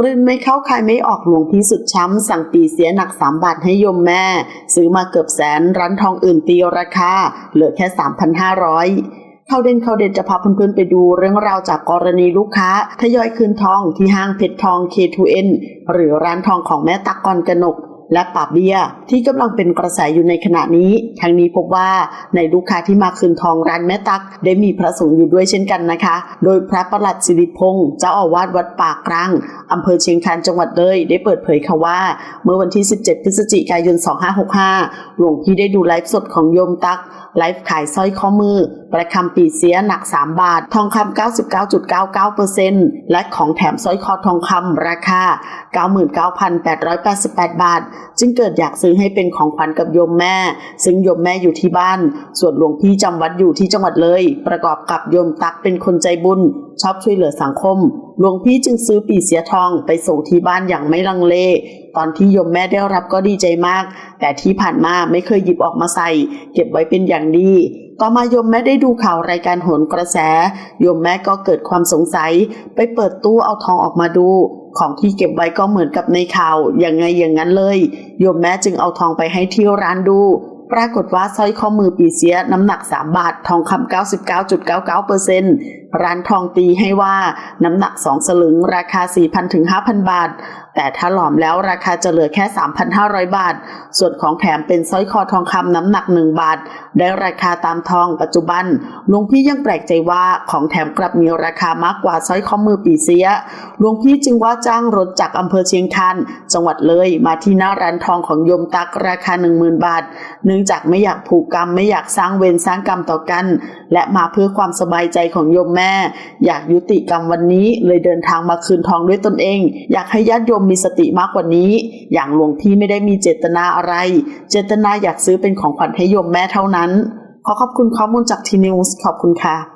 กลืนไม่เข้าใครไม่ออกหลวงพี่สุดช้ำ สั่งปีเสียหนักสามบาทให้ยมแม่ ซื้อมาเกือบแสนร้านทองอื่นตีราคาเหลือแค่3,500เข้าเด่นเข้าเด่นจะพาเพื่อนๆไปดูเรื่องราวจากกรณีลูกค้าทยอยคืนทองที่ห้างเพชรทอง K2N หรือร้านทองของแม่ตักกรกนก และป่าเบียที่กำลังเป็นกระแสอยู่ในขณะนี้ ทั้งนี้พบว่าในลูกค้าที่มาคืนทองร้านแม่ตัก ได้มีพระสงฆ์อยู่ด้วยเช่นกันนะคะ โดยพระประหลัดสิริพงษ์เจ้าอาวาสวัดปากกลางอำเภอเชียงคานจังหวัดเลยได้เปิดเผยค่ะว่า เมื่อวันที่ 17 พฤศจิกายน 2565 หลวงพี่ได้ดูไลฟ์สดของโยมตักไลฟ์ขายสร้อยข้อมือ ประคำปีเสียหนัก 3 บาท ทองคำ99.99%และของแถมสร้อยคอทองคำราคา 99,888 บาทจึงเกิดอยากซื้อให้เป็นของขวัญกับโยมแม่ ซึ่งโยมแม่อยู่ที่บ้าน ส่วนหลวงพี่จำวัดอยู่ที่จังหวัดเลย ประกอบกับโยมตักเป็นคนใจบุญ ชอบช่วยเหลือสังคม หลวงพี่จึงซื้อปีเสียทองไปส่งที่บ้านอย่างไม่ลังเล ตอนที่โยมแม่ได้รับก็ดีใจมาก แต่ที่ผ่านมาไม่เคยหยิบออกมาใส่ เก็บไว้เป็นอย่างดี ต่อมาโยมแม่ได้ดูข่าวรายการโหนกระแส โยมแม่ก็เกิดความสงสัย ไปเปิดตู้เอาทองออกมาดู ของที่เก็บไว้ก็เหมือนกับในข่าวอย่างไงอย่างนั้นเลย โยมแม่จึงเอาทองไปให้ที่ร้านดู ปรากฏว่าสร้อยข้อมือปีเสียน้ำหนัก 3 บาททองคำ99.99%ร้านทองตีให้ว่าน้ำหนัก 2 สลึงราคา 4,000ถึง5,000 บาท แต่ถ้าหลอมแล้วราคาจะเหลือแค่ 3,500 บาท ส่วนของแถมเป็นสร้อยคอทองคำน้ำหนัก 1 บาท ได้ราคาตามทองปัจจุบันหลวงพี่ยังแปลกใจว่าของแถมกลับมีราคามากกว่าสร้อยข้อมือปีเสียหลวงพี่จึงว่าจ้างรถจากอำเภอเชียงคานจังหวัดเลยมาที่หน้าร้านทองของโยมตักราคา 10,000 บาท เนื่องจากไม่อยากผูกกรรมไม่อยากสร้างเวรสร้างกรรมต่อกัน และมาเพื่อความสบายใจของโยมแม่ อยากยุติกรรมวันนี้เลยเดินทางมาคืนทองด้วยตนเอง อยากให้ญาติโยมมีสติมากกว่านี้ อย่างหลวงพี่ไม่ได้มีเจตนาอะไร เจตนาอยากซื้อเป็นของขวัญให้โยมแม่เท่านั้น ขอขอบคุณข้อมูลจากทีนิวส์ขอบคุณค่ะ